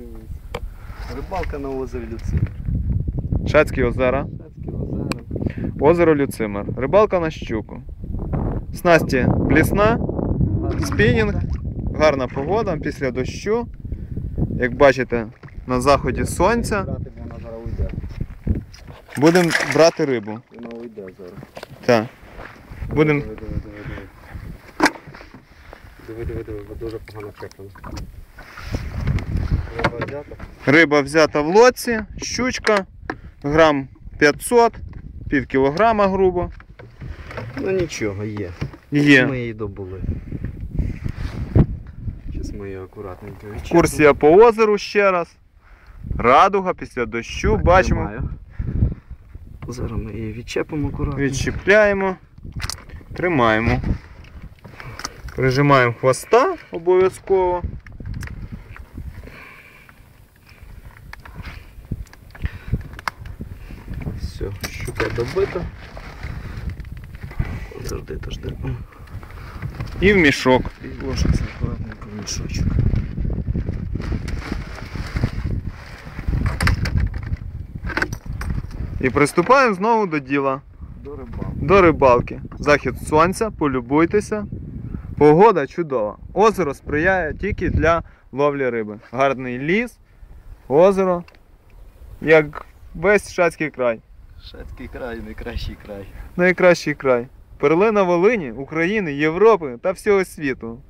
Дивись. Рибалка на озері Люцимир. Шацькі озера. Шацьке озеро. Озеро Люцимер. Рибалка на щуку. Снасті блісна, спінінг, гарна погода після дощу. Як бачите, на заході сонця. Брати, бо вона зараз уйде. Будемо брати рибу. Вона уйде зараз. Так. Будемо. Диви, диви, диви, дуже погано чеплено. Риба взята в лодці, щучка, грам 500, пів кілограма грубо. Ну нічого, є. Є. Ми її добули. Зараз ми її акуратненько відчепимо. Курсія по озеру ще раз. Радуга після дощу, Так, бачимо. тримаю. Зараз ми її відчепимо акуратно. Відчіпляємо, тримаємо. Прижимаємо хвоста обов'язково. Все, щука добита. Завжди то жди. І в мішок. І ложиться акуратненько в мішочок. І приступаємо знову до діла. До рибалки. До рибалки. Захід сонця, полюбуйтеся. Погода чудова. Озеро сприяє тільки для ловлі риби. Гарний ліс, озеро, як весь Шацький край. Шацький край, найкращий край. Найкращий край. Перлина Волині, України, Європи та всього світу.